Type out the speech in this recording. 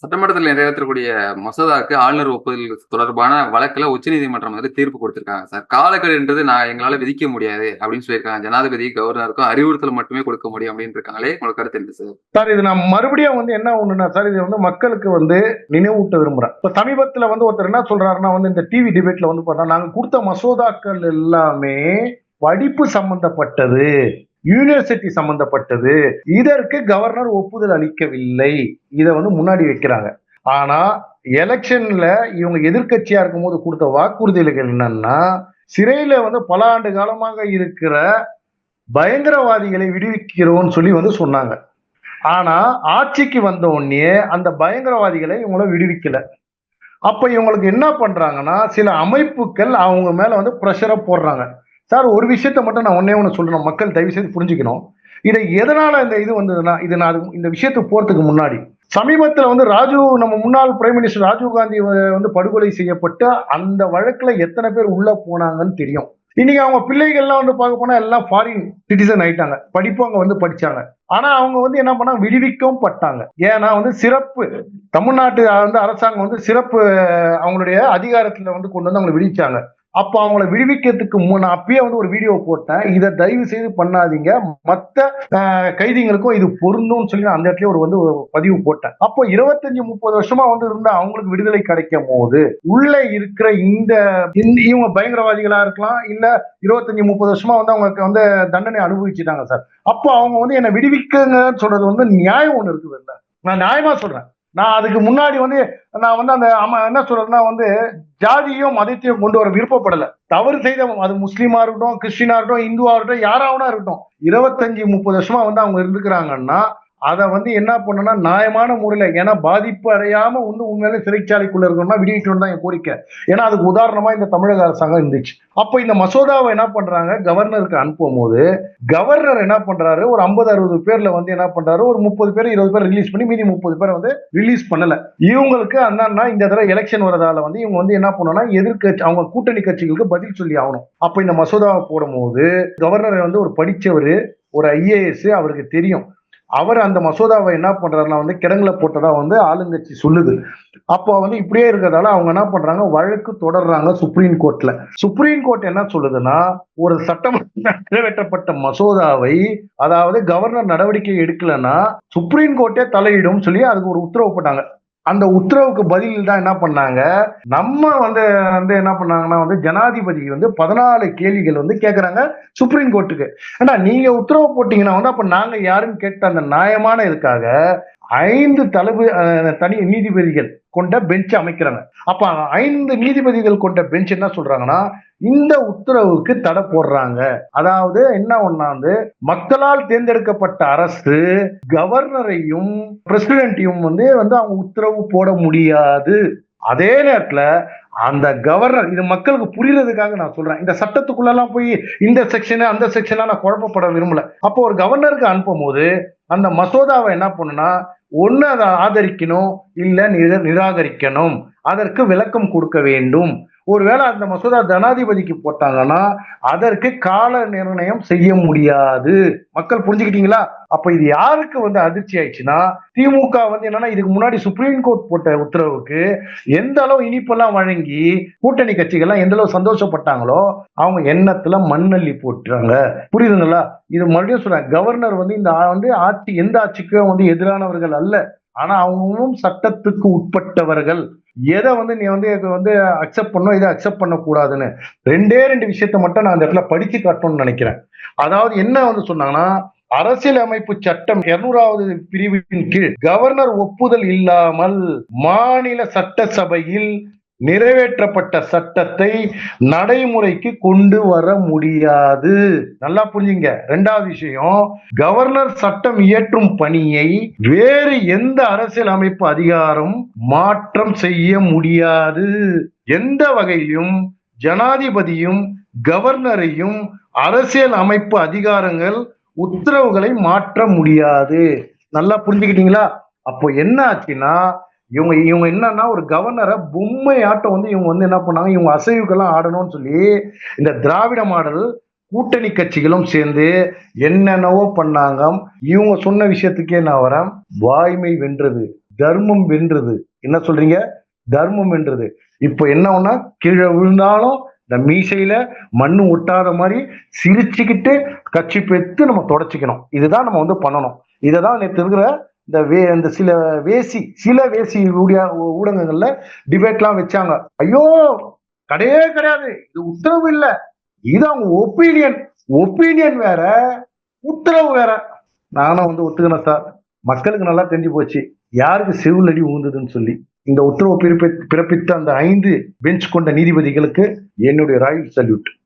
சட்டமன்றத்தில் நிறைவேற்றக்கூடிய மசோதாவுக்கு ஆளுநர் ஒப்புதல் தொடர்பான வழக்குல உச்சநீதிமன்றம் வந்து தீர்ப்பு கொடுத்திருக்காங்க சார். காலக்கெடுன்றது நான் எங்களால விதிக்க முடியாது அப்படின்னு சொல்லியிருக்காங்க. ஜனாதிபதி கவர்னருக்கும் அறிவுறுத்தல் மட்டுமே கொடுக்க முடியும் அப்படின்னு இருக்காங்களே உங்களுக்கு கருத்து என்ன சார்? சார் இது நான் மறுபடியும் வந்து என்ன ஒண்ணுன்னா சார் இது வந்து மக்களுக்கு வந்து நினைவூட்ட விரும்புறேன். இப்ப சமீபத்துல வந்து ஒருத்தர் என்ன சொல்றாருன்னா வந்து இந்த டிவி டிபேட்ல வந்து பார்த்தா நாங்க கொடுத்த மசோதாக்கள் எல்லாமே படிப்பு சம்பந்தப்பட்டது. யூனிவர்சிட்டி சம்பந்தப்பட்டது. இதற்கு கவர்னர் ஒப்புதல் அளிக்கவில்லை. இதை வந்து முன்னாடி வைக்கிறாங்க. ஆனா எலெக்ஷன்ல இவங்க எதிர்க்கட்சியா இருக்கும்போது கொடுத்த வாக்குறுதிகள் என்னன்னா சிறையில வந்து பல ஆண்டு காலமாக இருக்கிற பயங்கரவாதிகளை விடுவிக்கிறோம்னு சொல்லி வந்து சொன்னாங்க. ஆனா ஆட்சிக்கு வந்த உடனே அந்த பயங்கரவாதிகளை இவங்கள விடுவிக்கல. அப்ப இவங்களுக்கு என்ன பண்றாங்கன்னா சில அமைப்புகள் அவங்க மேல வந்து ப்ரெஷரை போடுறாங்க. சார் ஒரு விஷயத்த மட்டும் நான் ஒன்னே ஒன்று சொல்லணும். மக்கள் தயவு செய்து புரிஞ்சுக்கணும். இதை எதனால இந்த இது வந்ததுன்னா இது நான் அது- இந்த விஷயத்துக்கு போறதுக்கு முன்னாடி சமீபத்தில் வந்து ராஜீவ் நம்ம முன்னாள் பிரைம் மினிஸ்டர் ராஜீவ் காந்தி வந்து படுகொலை செய்யப்பட்டு அந்த வழக்கில் எத்தனை பேர் உள்ள போனாங்கன்னு தெரியும். இன்னைக்கு அவங்க பிள்ளைகள்லாம் வந்து பார்க்க போனா எல்லாம் ஃபாரின் சிட்டிசன் ஆயிட்டாங்க. படிப்பு அவங்க வந்து படிச்சாங்க. ஆனா அவங்க வந்து என்ன பண்ணாங்க? விடுவிக்கவும் பட்டாங்க. ஏன்னா வந்து சிறப்பு தமிழ்நாட்டு வந்து அரசாங்கம் வந்து சிறப்பு அவங்களுடைய அதிகாரத்துல வந்து கொண்டு வந்து அவங்களை விடுவிச்சாங்க. அப்ப அவங்கள விடுவிக்கிறதுக்கு முன் அப்பயே வந்து ஒரு வீடியோ போட்டேன். இதை தயவு செய்து பண்ணாதீங்க. மத்த கைதிகளுக்கும் இது பொருந்தும்னு சொல்லி நான் அந்த இடத்துல ஒரு வந்து பதிவு போட்டேன். அப்போ இருபத்தஞ்சு முப்பது வருஷமா வந்து இருந்தா அவங்களுக்கு விடுதலை கிடைக்கும் போது உள்ள இருக்கிற இந்த இவங்க பயங்கரவாதிகளா இருக்கலாம் இல்ல இருபத்தஞ்சு முப்பது வருஷமா வந்து அவங்களுக்கு வந்து தண்டனை அனுபவிச்சுட்டாங்க சார். அப்போ அவங்க வந்து என்னை விடுவிக்குங்கன்னு சொல்றது வந்து நியாயம் ஒண்ணு இருக்குது இல்லை. நான் நியாயமா சொல்றேன். நான் அதுக்கு முன்னாடி வந்து நான் வந்து அந்த அம்மா என்ன சொல்றேன்னா வந்து ஜாதியும் மதத்தையும் கொண்டு வர விருப்பப்படல. தவறு செய்த அது முஸ்லீமா இருக்கட்டும் கிறிஸ்டினா இருக்கட்டும் இந்துவா இருக்கட்டும் யாராவனா இருக்கட்டும். இருபத்தஞ்சு முப்பது வருஷமா வந்து அவங்க இருந்துக்கிறாங்கன்னா அதை வந்து என்ன பண்ணணும்னா நியாயமான முறையில் ஏன்னா பாதிப்பு அடையாம வந்து உண்மையிலே சிறைச்சாலைக்குள்ள இருக்கணும்னா விடுவிக்கணும் தான் என் கோரிக்கை. ஏன்னா அதுக்கு உதாரணமா இந்த தமிழக அரசாங்கம் இருந்துச்சு. அப்ப இந்த மசோதாவை என்ன பண்றாங்க? கவர்னருக்கு அனுப்பும் போது கவர்னர் என்ன பண்றாரு? ஒரு ஐம்பது அறுபது பேர்ல வந்து என்ன பண்றாரு? ஒரு முப்பது பேர் இருபது பேர் ரிலீஸ் பண்ணி மீதி முப்பது பேர் வந்து ரிலீஸ் பண்ணல. இவங்களுக்கு அண்ணா இந்த தடவை எலெக்ஷன் வரதால வந்து இவங்க வந்து என்ன பண்ணணும்னா எதிர்க்கட்சி அவங்க கூட்டணி கட்சிகளுக்கு பதில் சொல்லி ஆகணும். அப்ப இந்த மசோதாவை போடும்போது கவர்னர் வந்து ஒரு படிச்சவர் ஒரு ஐஏஎஸ் அவருக்கு தெரியும். அவர் அந்த மசோதாவை என்ன பண்றாருன்னா வந்து கிடங்குல போட்டதா வந்து ஆளுங்கட்சி சொல்லுது. அப்போ வந்து இப்படியே இருக்கிறதால அவங்க என்ன பண்றாங்க? வழக்கு தொடர்றாங்க சுப்ரீம் கோர்ட்ல சுப்ரீம் கோர்ட் என்ன சொல்லுதுன்னா ஒரு சட்டமன்ற நிறைவேற்றப்பட்ட மசோதாவை அதாவது கவர்னர் நடவடிக்கை எடுக்கலன்னா சுப்ரீம் கோர்ட்டே தலையிடும் சொல்லி அதுக்கு ஒரு உத்தரவு போட்டாங்க. அந்த உத்தரவுக்கு பதில் தான் என்ன பண்ணாங்க? நம்ம வந்து வந்து என்ன பண்ணாங்கன்னா வந்து ஜனாதிபதி வந்து பதினாலு கேள்விகள் வந்து கேட்கறாங்க சுப்ரீம் கோர்ட்டுக்கு. ஏன்னா நீங்க உத்தரவு போட்டீங்கன்னா வந்து அப்ப நாங்க யாருன்னு கேட்ட அந்த நியாயமான இதுக்காக ஐந்து தலைவு தனி நீதிபதிகள் கொண்ட பெஞ்ச் அமைக்கிறாங்க. அப்ப ஐந்து நீதிபதிகள் கொண்ட பெஞ்ச் என்ன சொல்றாங்கன்னா இந்த உத்தரவுக்கு தடை போடுறாங்க. அதாவது என்ன ஒன்னா வந்து மக்களால் தேர்ந்தெடுக்கப்பட்ட அரசு கவர்னரையும் பிரசிடென்ட்டையும் வந்து வந்து அவங்க உத்தரவு போட முடியாது. அதே நேரத்துல அந்த கவர்னர் இது மக்களுக்கு புரியறதுக்காக நான் சொல்றேன். இந்த சட்டத்துக்குள்ளெல்லாம் போய் இந்த செக்ஷனு அந்த செக்ஷன்லாம் நான் குழப்பப்பட விரும்பல. அப்போ ஒரு கவர்னருக்கு அனுப்பும் போது அந்த மசோதாவை என்ன பண்ணுனா ஒண்ணு அதை ஆதரிக்கணும் இல்ல நிர- நிராகரிக்கணும். அதற்கு விளக்கம் கொடுக்க வேண்டும். ஒருவேளை அந்த மசோதா ஜனாதிபதிக்கு போட்டாங்கன்னா அதற்கு கால நிர்ணயம் செய்ய முடியாது. மக்கள் புரிஞ்சுக்கிட்டீங்களா? அப்ப இது யாருக்கு வந்து அதிர்ச்சி ஆயிடுச்சுன்னா திமுக வந்து என்னன்னா இதுக்கு முன்னாடி சுப்ரீம் கோர்ட் போட்ட உத்தரவுக்கு எந்த அளவு இனிப்பெல்லாம் வழங்கி கூட்டணி கட்சிகள்லாம் எந்த அளவு சந்தோஷப்பட்டாங்களோ அவங்க எண்ணத்துல மண்ணள்ளி போட்டுறாங்க. புரியுதுங்களா? இது மறுபடியும் சொல்றேன் கவர்னர் வந்து இந்த ஆ- வந்து ஆட்சி எந்த ஆட்சிக்கும் வந்து எதிரானவர்கள் அல்ல. ஆனா அவங்களும் சட்டத்துக்கு உட்பட்டவர்கள். எதை வந்து நீ வந்து இது வந்து அக்செப்ட் பண்ணும் இதை அக்செப்ட் பண்ணக்கூடாதுன்னு. ரெண்டே ரெண்டு விஷயத்த மட்டும் நான் அந்த இடத்துல படிச்சு காட்டணும்னு நினைக்கிறேன். அதாவது என்ன வந்து சொன்னாங்கன்னா அரசியலமைப்பு சட்டம் இருநூறாவது பிரிவின் கீழ் கவர்னர் ஒப்புதல் இல்லாமல் மாநில சட்டசபையில் நிறைவேற்றப்பட்ட சட்டத்தை நடைமுறைக்கு கொண்டு வர முடியாது. நல்லா புரிஞ்சுங்க. ரெண்டாவது விஷயம் கவர்னர் சட்டம் இயற்றும் பணியை வேறு எந்த அரசியல் அமைப்பு அதிகாரம் மாற்றம் செய்ய முடியாது. எந்த வகையிலும் ஜனாதிபதியும் கவர்னரையும் அரசியல் அமைப்பு அதிகாரங்கள் உத்தரவுகளை மாற்ற முடியாது. நல்லா புரிஞ்சுக்கிட்டீங்களா? அப்போ என்ன ஆச்சுன்னா இவங்க இவங்க என்னன்னா ஒரு கவர்னரை பொம்மை ஆட்டம் வந்து இவங்க வந்து என்ன பண்ணாங்க? இவங்க அசைவுக்கெல்லாம் ஆடணும்னு சொல்லி இந்த திராவிட மாடல் கூட்டணி கட்சிகளும் சேர்ந்து என்னென்னவோ பண்ணாங்க. இவங்க சொன்ன விஷயத்துக்கே நான் வரேன். வாய்மை வென்றது தர்மம் வென்றது. என்ன சொல்றீங்க? தர்மம் வென்றது. இப்போ என்ன ஒண்ணா? கீழே விழுந்தாலும் இந்த மீசையில மண்ணு ஒட்டாத மாதிரி சிரிச்சுக்கிட்டு கட்சி பெற்று நம்ம தொடச்சிக்கணும். இதுதான் நம்ம வந்து பண்ணணும். இதை தான் நேற்று இருக்கிற இந்த வே இந்த சில வேசி சில வேசி ஊடிய ஊடகங்கள்ல டிபேட்லாம் வச்சாங்க. ஐயோ கிடையவே கிடையாது. இது உத்தரவு இல்லை. இது அவங்க ஒப்பீனியன் ஒப்பீனியன் வேற உத்தரவு வேற. நானும் வந்து ஒத்துக்கினேன் சார் மக்களுக்கு நல்லா தெரிஞ்சு போச்சு. யாருக்கு செவில் அடி ஊந்ததுன்னு சொல்லி. இந்த உத்தரவு பிறப்பி பிறப்பித்த அந்த ஐந்து பெஞ்ச் கொண்ட நீதிபதிகளுக்கு என்னுடைய ராயல் சல்யூட்